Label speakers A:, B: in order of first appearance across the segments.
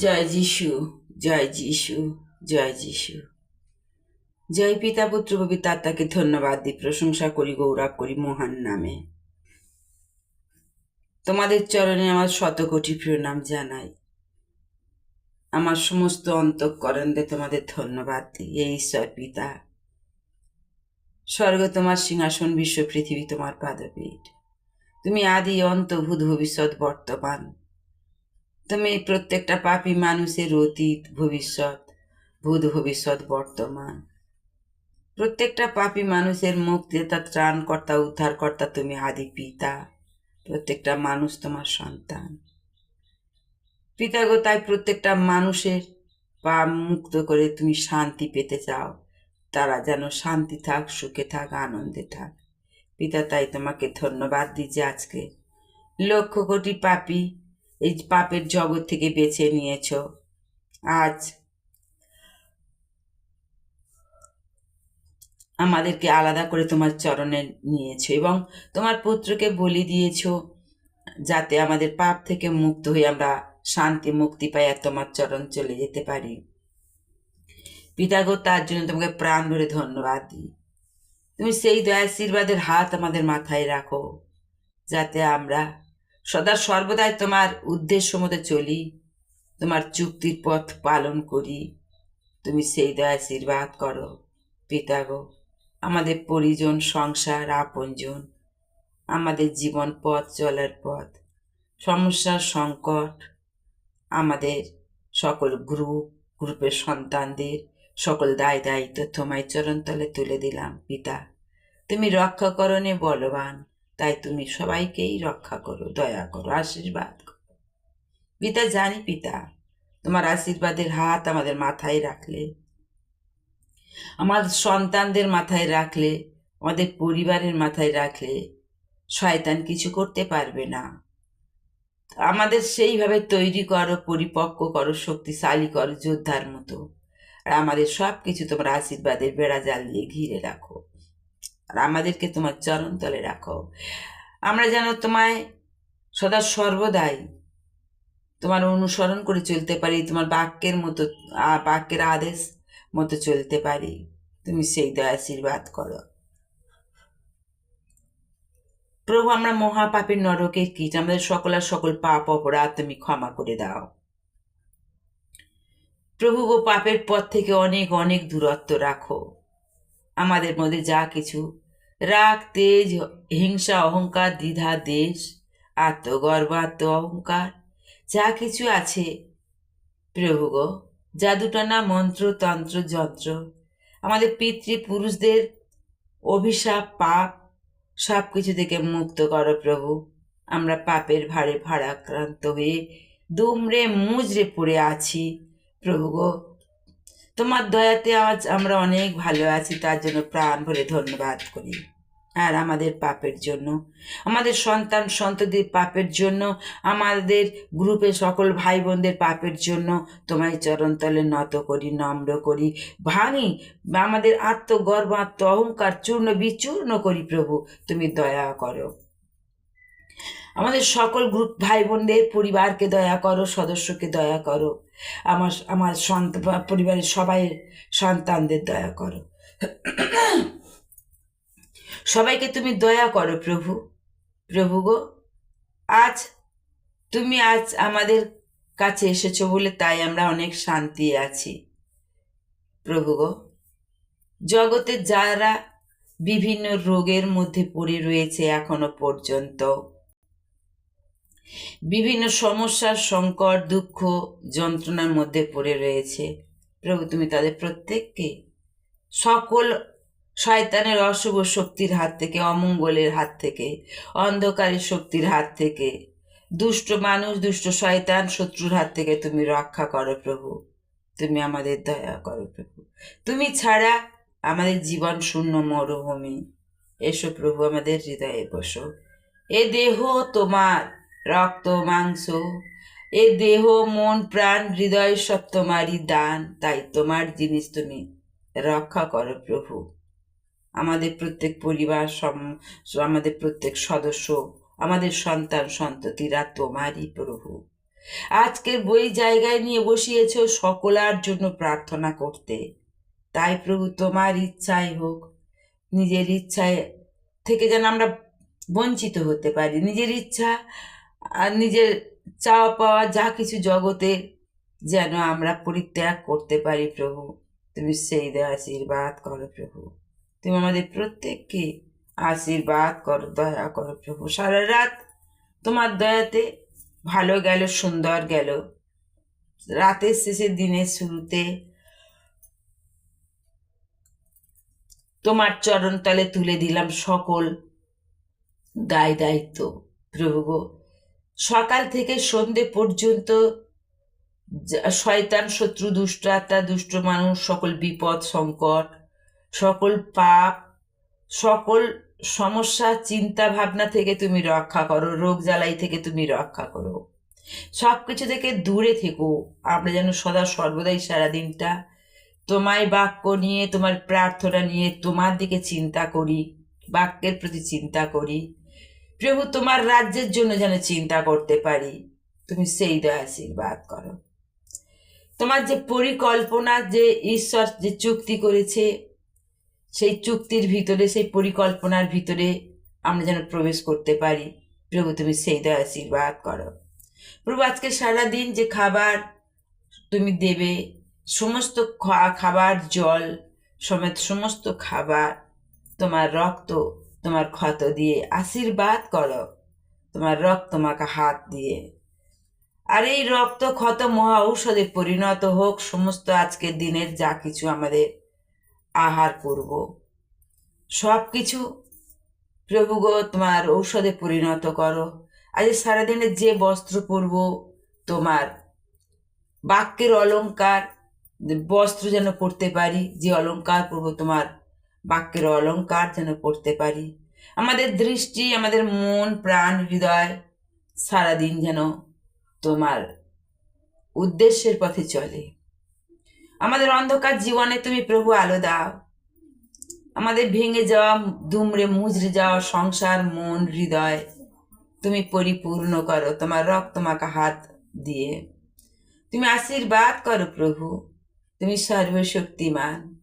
A: জয় যিশু জয় যিশু জয় যিশু। জয় পিতা, পুত্র, পবিত্র আত্মাকে ধন্যবাদ দিই প্রশংসা করি, গৌরব করি মহান নামে। তোমাদের চরণে আমার শত কোটি প্রণাম জানাই। আমার সমস্ত অন্তঃকরণে তোমাদের ধন্যবাদ দিই এই ঈশ্বর পিতা। স্বর্গ তোমার সিংহাসন, বিশ্ব পৃথিবী তোমার পাদপীঠ। তুমি আদি অন্ত ভূত ভবিষ্যৎ বর্তমান। তুমি প্রত্যেকটা পাপী মানুষের অতীত, ভবিষ্যৎ, ভূত ভবিষ্যৎ বর্তমান। প্রত্যেকটা পাপী মানুষের মুক্তিদাতা ত্রাণকর্তা, উদ্ধারকর্তা তুমি আদি পিতা। প্রত্যেকটা মানুষ তোমার সন্তান। পিতা গো, তাই প্রত্যেকটা মানুষের পা মুক্ত করে তুমি শান্তি পেতে চাও। তারা যেন শান্তি থাক, সুখে থাক, আনন্দে থাক। পিতা, তাই তোমাকে ধন্যবাদ দিচ্ছি আজকে। লক্ষ কোটি পাপী এই পাপের জগৎ থেকে বেছে নিয়েছ। আজ আমাদেরকে আলাদা করে তোমার চরণে নিয়েছো এবং তোমার পুত্রকে বলি দিয়েছ, যাতে আমাদের পাপ থেকে মুক্ত হয়ে আমরা শান্তি, মুক্তি পাই আর তোমার চরণ চলে যেতে পারি। পিতাগো তার জন্য তোমাকে প্রাণ ভরে ধন্যবাদ দিই। তুমি সেই দয়া আশীর্বাদের হাত আমাদের মাথায় রাখো, যাতে আমরা সদা সর্বদাই তোমার উদ্দেশ্য মতো চলি, তোমার চুক্তির পথ পালন করি। তুমি সেই দয়া আশীর্বাদ করো পিতাগো আমাদের পরিজন, সংসার, আপনজন, আমাদের জীবন পথ, চলার পথ, সমস্যার সংকট, আমাদের সকল গ্রুপ, গ্রুপের সন্তানদের সকল দায় দায়িত্ব তোমায় চরণতলে তুলে দিলাম, পিতা। তুমি রক্ষাকরণে বলবান তাই তুমি সবাইকেই রক্ষা করো, দয়া করো, আশীর্বাদ করো। পিতা, জানি পিতা, তোমার আশীর্বাদের হাত আমাদের মাথায় রাখলে, আমার সন্তানদের মাথায় রাখলে, আমাদের পরিবারের মাথায় রাখলে, শয়তান কিছু করতে পারবে না। আমাদের সেইভাবে তৈরি করো, পরিপক্ক করো, শক্তিশালী করো, যোদ্ধার মতো। আর আমাদের সব কিছু তোমার আশীর্বাদের বেড়া জাল দিয়ে ঘিরে রাখো। আর আমাদেরকে তোমার চরণ তলে রাখো। আমরা যেন তোমায় সদা সর্বদাই তোমার অনুসরণ করে চলতে পারি, তোমার বাক্যের মতো বাক্যের আদেশ মতো চলতে পারি। তুমি সেই দয়া আশীর্বাদ করো। প্রভু, আমরা মহাপাপের নরকে কীট আমাদের সকলের সকল পাপ অপরাধ তুমি ক্ষমা করে দাও। প্রভু গো, পাপের পথ থেকে অনেক অনেক দূরত্ব রাখো। আমাদের মধ্যে যা কিছু রাগ, তেজ, হিংসা, অহংকার, দ্বিধা, দেশ, আত্মগর্ব আত্ম অহংকার যা কিছু আছে। প্রভুগ জাদুটানা মন্ত্র, তন্ত্র, যন্ত্র। আমাদের পিতৃপুরুষদের অভিশাপ, পাপ সব কিছু থেকে মুক্ত করো প্রভু। আমরা পাপের ভারে ভারাক্রান্ত হয়ে দুমড়ে মুজড়ে পড়ে আছি। প্রভু গো তোমার দয়াতে আজ আমরা অনেক ভালো আছি, তার জন্য প্রাণ ভরে ধন্যবাদ করি। আর আমাদের পাপের জন্য, আমাদের সন্তান সন্ততির পাপের জন্য, আমাদের গ্রুপে সকল ভাই বোনদের পাপের জন্য তোমায় চরণতলে নত করি, নম্র করি। ভাঙি আমাদের আত্মগর্ব আত্ম অহংকার চূর্ণ বিচূর্ণ করি প্রভু, তুমি দয়া করো। আমাদের সকল গ্রুপ ভাই বোনদের পরিবারকে দয়া করো, সদস্যকে দয়া করো। আমার আমার সন্ত, পরিবারের সবাই সন্তানদের দয়া করো। সবাইকে তুমি দয়া করো প্রভু প্রভু গো। আজ তুমি আজ আমাদের কাছে এসেছ বলে তাই আমরা অনেক শান্তি আছি। প্রভু গো, জগতে যারা বিভিন্ন রোগের মধ্যে পড়ে রয়েছে এখনও পর্যন্ত বিভিন্ন সমস্যার সংকট, দুঃখ, যন্ত্রণার মধ্যে পড়ে রয়েছে। প্রভু, তুমি তাদের প্রত্যেককে সকল শয়তানের অশুভ শক্তির হাত থেকে, অমঙ্গলের হাত থেকে, অন্ধকারের শক্তির হাত থেকে, দুষ্ট মানুষ, দুষ্ট শয়তান শত্রুর হাত থেকে তুমি রক্ষা করো প্রভু। তুমি আমাদের দয়া করো প্রভু। তুমি ছাড়া আমাদের জীবন শূন্য, মরুভূমি। এসো প্রভু, আমাদের হৃদয়ে বসো। এ দেহ তোমার। রক্ত, মাংস, এ দেহ, মন, প্রাণ, হৃদয় সব তোমারই দান। তাই তোমার জিনিস তুমি রক্ষা করো প্রভু। আমাদের প্রত্যেক পরিবার আমাদের প্রত্যেক সদস্য, আমাদের সন্তান, সন্ততিরা তোমারই প্রভু। আজকের বই জায়গায় নিয়ে বসিয়েছ সকলার জন্য প্রার্থনা করতে। তাই প্রভু, তোমার ইচ্ছাই হোক। নিজের ইচ্ছায় থেকে যেন আমরা বঞ্চিত হতে পারি। নিজের ইচ্ছা আর নিজের চাওয়া পাওয়া যা কিছু জগতে যেন আমরা পরিত্যাগ করতে পারি প্রভু। তুমি সেই দে আশীর্বাদ করো প্রভু। তুমি আমাদের প্রত্যেককে আশীর্বাদ করো, দয়া করো প্রভু। সারা রাত তোমার দয়াতে ভালো গেল, সুন্দর গেল। রাতের শেষে দিনের শুরুতে তোমার চরণতলে তুলে দিলাম সকল দায় দায়িত্ব প্রভু গো। সকাল থেকে সন্ধে পর্যন্ত শয়তান, শত্রু দুষ্ট আত্মা দুষ্ট মানুষ, সকল বিপদ, সংকট, সকল পাপ, সকল সমস্যা, চিন্তা, ভাবনা থেকে তুমি রক্ষা করো, রোগ জ্বালাই থেকে তুমি রক্ষা করো। সব কিছু থেকে দূরে থেকো। আমরা যেন সদা সর্বদাই সারাদিনটা তোমায় বাক্য নিয়ে, তোমার প্রার্থনা নিয়ে তোমার দিকে চিন্তা করি, বাক্যের প্রতি চিন্তা করি। প্রভু, তোমার রাজ্যের জন্য যেন চিন্তা করতে পারি। তুমি সেই দয়া আশীর্বাদ করো। তোমার যে পরিকল্পনা, যে ঈশ্বর যে চুক্তি করেছে, সেই চুক্তির ভিতরে, সেই পরিকল্পনার ভিতরে আমরা যেন প্রবেশ করতে পারি। প্রভু, তুমি সেই দয়া আশীর্বাদ করো। প্রভু, আজকে সারাদিন যে খাবার তুমি দেবে, সমস্ত খাবার, জল সমেত সমস্ত খাবার, তোমার রক্ত তোমার ক্ষত দিয়ে আশীর্বাদ করো। তোমার রক্ত মাখা হাত দিয়ে। আর এই রক্ত, ক্ষত, মহা ঔষধে পরিণত হোক, সমস্ত আজকের দিনের যা কিছু আমাদের আহার করব। সব কিছু প্রভু গো, তোমার ঔষধে পরিণত করো। আজ সারাদিনে যে বস্ত্র পরব, তোমার বাক্যের অলংকার, বস্ত্র যেন পরতে পারি, যে অলংকার পরব, তোমার বাক্যের অলংকার যেন পড়তে পারি। আমাদের দৃষ্টি, আমাদের মন, প্রাণ, হৃদয় সারাদিন যেন তোমার উদ্দেশ্যের পথে চলে। আমাদের অন্ধকার জীবনে তুমি প্রভু আলো দাও। আমাদের ভেঙে যাওয়া, দুমড়ে মুজড়ে যাওয়া সংসার, মন, হৃদয় তুমি পরিপূর্ণ করো, তোমার রক্ত মাখা হাত দিয়ে। তুমি আশীর্বাদ করো প্রভু, তুমি সর্বশক্তিমান।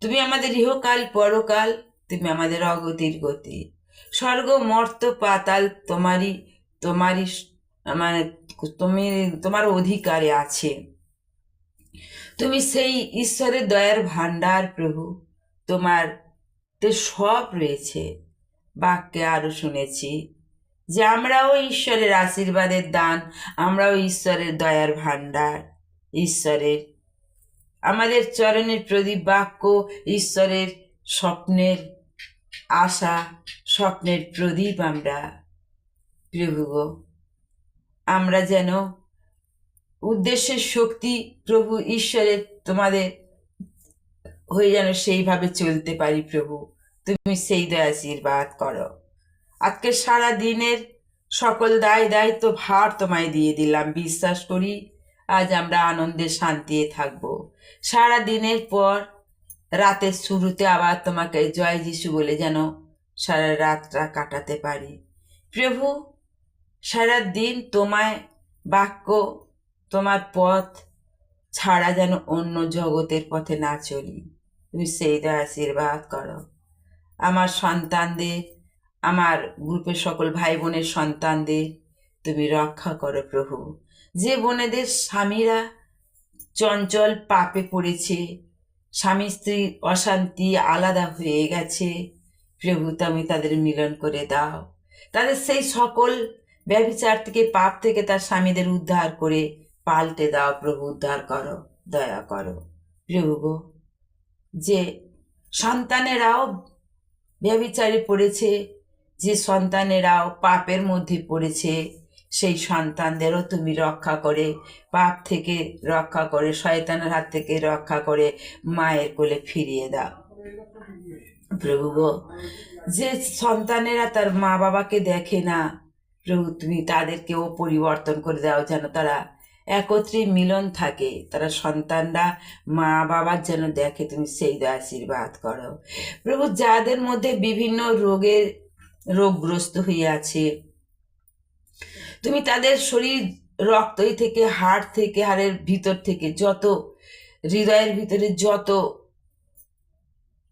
A: তুমি আমাদের ইহকাল, পরকাল, তুমি আমাদের অগতির গতি। স্বর্গ, মর্ত, পাতাল, তোমারই তোমারই মানে তুমি, তোমার অধিকারে আছে। তুমি সেই ঈশ্বরের দয়ার ভাণ্ডার প্রভু। তোমার তে সব রয়েছে। বাক্যে আরও শুনেছি, যে আমরাও ঈশ্বরের আশীর্বাদের দান, আমরাও ঈশ্বরের দয়ার ভাণ্ডার, ঈশ্বরের আমাদের চরণের প্রদীপ বাক্য, ঈশ্বরের স্বপ্নের আশা, স্বপ্নের প্রদীপ আমরা। প্রভু গো আমরা যেন উদ্দেশ্যের শক্তি প্রভু ঈশ্বরের তোমাদের হয়ে যেন সেইভাবে চলতে পারি প্রভু। তুমি সেই দয়া আশীর্বাদ করো। আজকে সারা দিনের সকল দায় দায়িত্ব ভার তোমায় দিয়ে দিলাম। বিশ্বাস করি আজ আমরা আনন্দে শান্তিতে থাকব। সারা দিনের পর রাতের শুরুতে আবার তোমাকে জয় যিশু বলে যেন সারা রাতটা কাটাতে পারি। প্রভু, সারা দিন তোমায় বাক্য, তোমার পথ ছাড়া যেন অন্য জগতের পথে না চলি। তুমি সেই দয়া আশীর্বাদ করো। আমার সন্তানদের, আমার গ্রুপের সকল ভাই বোনের সন্তানদের তুমি রক্ষা করো প্রভু। যে বোনেদের স্বামীরা চঞ্চল পাপে পড়েছে, স্বামী স্ত্রী অশান্তি আলাদা হয়ে গেছে, প্রভু তুমি তাদের মিলন করে দাও। তাদের সেই সকল ব্যভিচার থেকে, পাপ থেকে তার স্বামীদের উদ্ধার করে পাল্টে দাও প্রভু, উদ্ধার করো, দয়া করো। প্রভু গো, যে সন্তানেরাও ব্যভিচারে পড়েছে, যে সন্তানেরাও পাপের মধ্যে পড়েছে সেই সন্তানদেরও তুমি রক্ষা করে পাপ থেকে রক্ষা করে, শয়তানের হাত থেকে রক্ষা করে মায়ের কোলে ফিরিয়ে দাও। প্রভু গো, যে সন্তানেরা তার মা বাবাকে দেখে না, প্রভু তুমি তাদেরকেও পরিবর্তন করে দাও যেন তারা একত্রে মিলন থাকে। তারা সন্তানরা মা বাবার যেন দেখে তুমি সেই আশীর্বাদ করো। প্রভু যাদের মধ্যে বিভিন্ন রোগের রোগগ্রস্ত হয়ে আছে তুমি তাদের শরীর রক্তই থেকে, হাড় থেকে, হাড়ের ভিতর থেকে যত, হৃদয়ের ভিতরে যত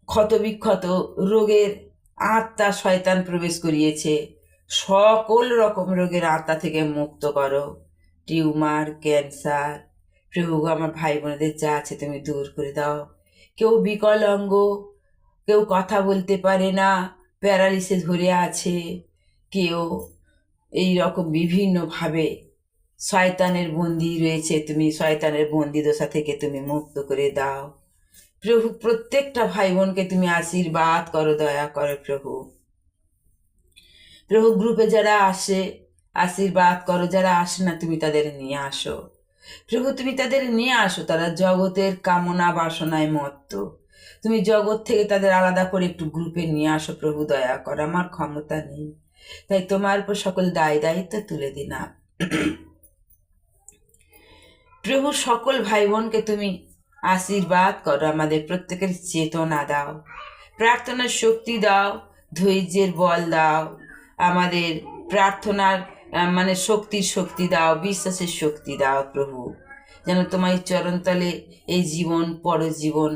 A: ক্ষতবিক্ষত রোগের আত্মা শয়তান প্রবেশ করিয়েছে, সকল রকম রোগের আত্মা থেকে মুক্ত করো। টিউমার, ক্যান্সার প্রভু আমার ভাই বোনেদের যা আছে তুমি দূর করে দাও। কেউ বিকলাঙ্গ, কেউ কথা বলতে পারে না, প্যারালিসে ধরে আছে, কেউ এই রকম বিভিন্নভাবে শয়তানের বন্দি রয়েছে, তুমি শয়তানের বন্দি দশা থেকে তুমি মুক্ত করে দাও। প্রভু, প্রত্যেকটা ভাই বোনকে তুমি আশীর্বাদ করো, দয়া করো প্রভু। প্রভু, গ্রুপে যারা আসে, আশীর্বাদ করো, যারা আসে না, তুমি তাদের নিয়ে আসো। প্রভু, তুমি তাদের নিয়ে আসো, তারা জগতের কামনা বাসনায় মত্ত। তুমি জগৎ থেকে তাদের আলাদা করে একটু গ্রুপে নিয়ে আসো প্রভু, দয়া কর, আমার ক্ষমতা নেই। তাই তোমার উপর সকল দায় দায়িত্ব তুলে দিলাম। প্রভু, সকল ভাই বোনকে তুমি আশীর্বাদ করো, আমাদের প্রত্যেকের চেতনা দাও, প্রার্থনার শক্তি দাও, ধৈর্যের বল দাও, আমাদের প্রার্থনার মানে শক্তির শক্তি দাও, বিশ্বাসের শক্তি দাও প্রভু, যেন তোমার চরণতলে এই জীবন, পরজীবন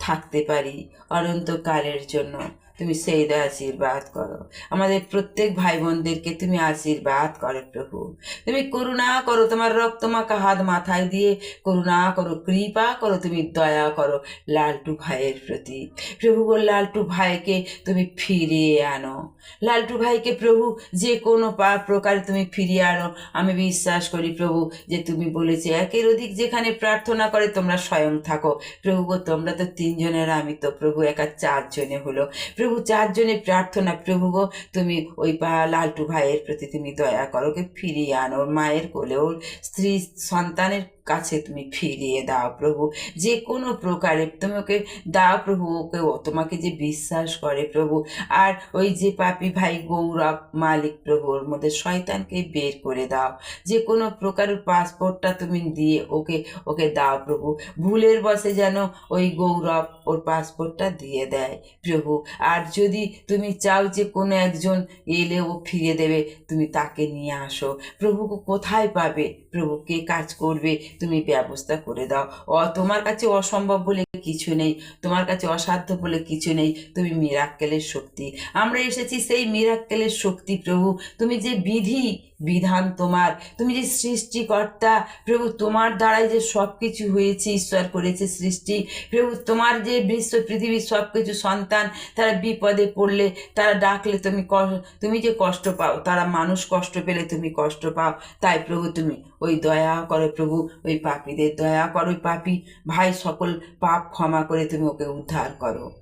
A: থাকতে পারি অনন্তকালের জন্য। তুমি সেই আশীর্বাদ করো। আমাদের প্রত্যেক ভাই বোনদেরকে তুমি আশীর্বাদ করো প্রভু। তুমি করুণা করো, তোমার রক্তমাখা হাত মাথায় দিয়ে করুণা করো, কৃপা করো, তুমি দয়া করো লালটু ভাইয়ের প্রতি। প্রভু গো, লালটু ভাইকে তুমি ফিরিয়ে আনো। লালটু ভাইকে প্রভু, যে কোনো পা- প্রকারে তুমি ফিরিয়ে আনো। আমি বিশ্বাস করি প্রভু, যে তুমি বলেছে, একের অধিক যেখানে প্রার্থনা করে তোমরা স্বয়ং থাকো। প্রভু গো, তোমরা তো তিনজনের, আমি তো প্রভু একা চারজনে হলো। প্রভু চারজনে প্রার্থনা, প্রভু গো, তুমি ওই লালটু ভাইয়ের প্রতি তুমি দয়া করো, ওকে ফিরিয়ে আনো, মায়ের কোলে ওর স্ত্রী সন্তানের কাছে তুমি ফিরিয়ে দাও প্রভু। যে কোনো প্রকারে তোমাকে দাও প্রভু, ওকে তোমাকে যে বিশ্বাস করে প্রভু। আর ওই যে পাপি ভাই গৌরব মালিক প্রভু, ওর মধ্যে শয়তানকে বের করে দাও। যে কোনো প্রকারের পাসপোর্টটা তুমি দিয়ে ওকে ওকে দাও প্রভু। ভুলের বসে যেন ওই গৌরব ওর পাসপোর্টটা দিয়ে দেয় প্রভু। আর যদি তুমি চাও যে কোনো একজন এলে ও ফিরে দেবে, তুমি তাকে নিয়ে আসো। প্রভুকে কোথায় পাবে? প্রভু কে কাজ করবে? তুমি ব্যবস্থা করে দাও। অ, তোমার কাছে অসম্ভব বলে কিছু নেই, তোমার কাছে অসাধ্য বলে কিছু নেই, তুমি মিরাক্কেলের শক্তি। আমরা এসেছি সেই মিরাক্কেলের শক্তি, প্রভু। তুমি যে বিধি বিধান তোমার। তুমি যে সৃষ্টিকর্তা, প্রভু তোমার দ্বারাই যে সব কিছু হয়েছে, ঈশ্বর করেছে সৃষ্টি। প্রভু তোমার যে বিশ্ব, পৃথিবীর সব কিছু সন্তান, তারা বিপদে পড়লে, তারা ডাকলে তুমি তুমি যে কষ্ট পাও, তারা মানুষ কষ্ট পেলে তুমি কষ্ট পাও। তাই প্রভু তুমি ওই দয়া করো প্রভু, ওই পাপীদের দয়া করো ওই পাপী। ভাই, সকল পাপ ক্ষমা করে তুমি ওকে উদ্ধার করো।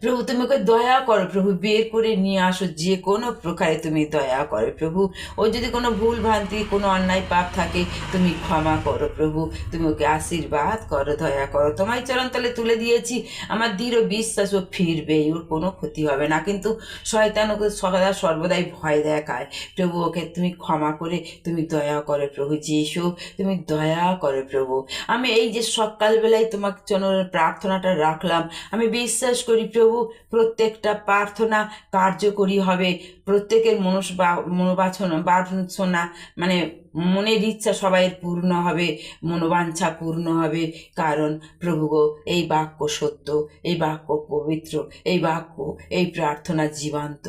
A: প্রভু, তুমি ওকে দয়া করো, প্রভু, বের করে নিয়ে আসো, যে কোনো প্রকারে তুমি দয়া করো, প্রভু। ও যদি কোনো ভুল ভ্রান্তি, কোনো অন্যায় পাপ থাকে, তুমি ক্ষমা করো, প্রভু। তুমি ওকে আশীর্বাদ করো, দয়া করো। তোমায় চরণতলে তুলে দিয়েছি, আমার দৃঢ় বিশ্বাস ও ফিরবেই ওর কোনো ক্ষতি হবে না। কিন্তু শয়তান ওকে সদা সর্বদাই ভয় দেখায়। প্রভু, ওকে তুমি ক্ষমা করে, তুমি দয়া করো, প্রভু যিশু, তুমি দয়া করো, প্রভু। আমি এই যে সকালবেলায় তোমার জন্য প্রার্থনাটা রাখলাম, আমি বিশ্বাস করি প্রভু প্রত্যেকটা প্রার্থনা কার্যকরী হবে। প্রত্যেকের মনস মনোবাসনা বাসনা মানে মনের ইচ্ছা সবাইয়ের পূর্ণ হবে, মনোবাঞ্ছা পূর্ণ হবে, কারণ প্রভু এই বাক্য সত্য, এই বাক্য পবিত্র, এই বাক্য, এই প্রার্থনা জীবন্ত।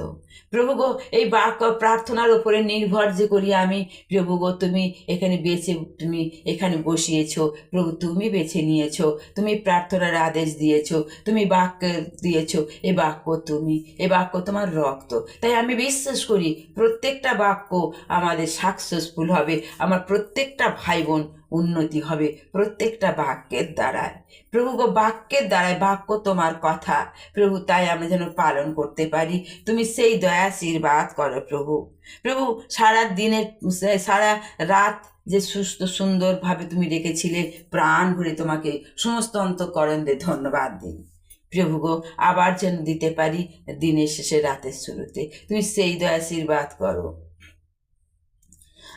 A: প্রভু গো, এই বাক্য প্রার্থনার উপরে নির্ভর যে করি আমি, প্রভু গো, তুমি এখানে বেছে, তুমি এখানে বসিয়েছ, প্রভু তুমি বেছে নিয়েছো, তুমি প্রার্থনার আদেশ দিয়েছ, তুমি বাক্য দিয়েছ, এ বাক্য তুমি, এ বাক্য তোমার রক্ত। তাই আমি বিশ্বাস করি প্রত্যেকটা বাক্য আমাদের সাকসেসফুল হবে আমার প্রত্যেকটা ভাই বোন উন্নতি হবে প্রত্যেকটা বাক্যের দ্বারায়। প্রভু গো, বাক্যের দ্বারায় বাক্য তোমার কথা। প্রভু, তাই আমরা যেন পালন করতে পারি। তুমি সেই দয়া, আশীর্বাদ করো প্রভু। প্রভু, সারা দিনের, সারা রাত যে সুস্থ, সুন্দরভাবে তুমি রেখেছিলে, প্রাণ ভরে তোমাকে সমস্ত অন্তঃকরণ দিয়ে ধন্যবাদ দিই। প্রভু গো, আবার যেন দিতে পারি দিনের শেষে রাতের শুরুতে। তুমি সেই দয়া, আশীর্বাদ করো।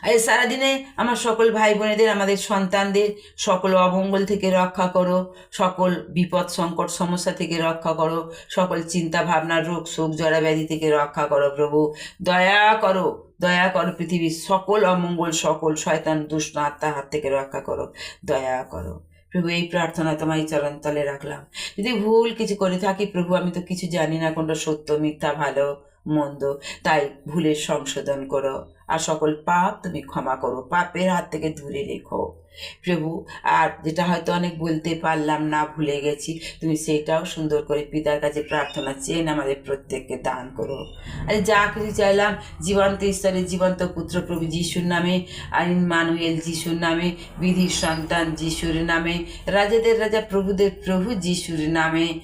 A: আর এই সারাদিনে আমার সকল ভাই বোনেদের আমাদের সন্তানদের সকল অমঙ্গল থেকে রক্ষা করো, সকল বিপদ, সংকট, সমস্যা থেকে রক্ষা করো, সকল চিন্তা ভাবনা রোগ, শোক, জরা ব্যাধি থেকে রক্ষা করো প্রভু। দয়া করো দয়া করো পৃথিবীর সকল অমঙ্গল, সকল শয়তান, দুষ্ট আত্মার হাত থেকে রক্ষা করো। দয়া করো। প্রভু, এই প্রার্থনা তোমায় চরণ তলে রাখলাম। যদি ভুল কিছু করে থাকি প্রভু, আমি তো কিছু জানি না কোনটা সত্য, মিথ্যা, ভালো, মন্দ। তাই ভুলের সংশোধন করো। আর সকল পাপ তুমি ক্ষমা করো। পাপের হাত থেকে দূরে রেখো। প্রভু, আর যেটা হয়তো অনেক বলতে পারলাম না, ভুলে গেছি, তুমি সেটাও সুন্দর করে পিতার কাছে প্রার্থনা চেন আমাদের প্রত্যেককে দান করো। আর যা কিছু চাইলাম, জীবন্ত ঈশ্বরের জীবন্ত পুত্র প্রভু যিশুর নামে আইন মানুয়েল যিশুর নামে, বিধির সন্তান যিশুর নামে, রাজাদের রাজা প্রভুদের প্রভু যিশুর নামে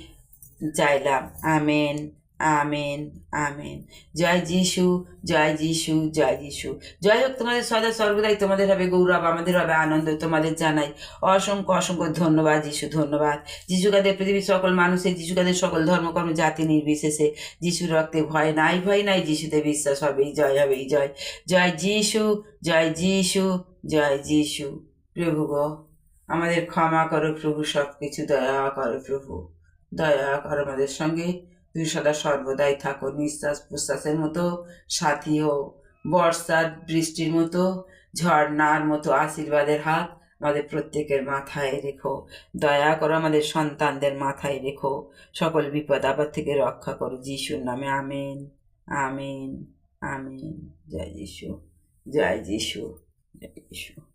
A: চাইলাম। আমেন। Amen amen. জয় যিশু জয় যিশু জয় যিশু। জয় হোক তোমাদের সদা, সর্বদাই তোমাদের হবে গৌরব, আমাদের হবে আনন্দ, তোমাদের জানাই অসংখ্য অসংখ্য ধন্যবাদ যিশু, ধন্যবাদ। যিশুকাদের পৃথিবীর সকল মানুষের যিশুকাদের সকল ধর্মকর্ম, জাতি নির্বিশেষে যিশুর রক্তে ভয় নাই ভয় নাই, যিশুতে বিশ্বাস হবেই, জয় হবেই, জয়। জয় যিশু জয় যিশু জয় যিশু। প্রভু গো, আমাদের ক্ষমা করো প্রভু সব কিছু দয়া করো প্রভু। দয়া করো আমাদের সঙ্গে। তুই সদা সর্বদাই থাকো, নিঃশ্বাস প্রশ্বাসের মতো সাথী হো বর্ষার বৃষ্টির মতো, ঝর্ণার মতো আশীর্বাদের হাত আমাদের প্রত্যেকের মাথায় রেখো। দয়া করো আমাদের সন্তানদের মাথায় রেখো। সকল বিপদ আপদ থেকে রক্ষা করো যিশুর নামে। Amen amen amen. জয় যিশু জয় যিশু জয় যিশু।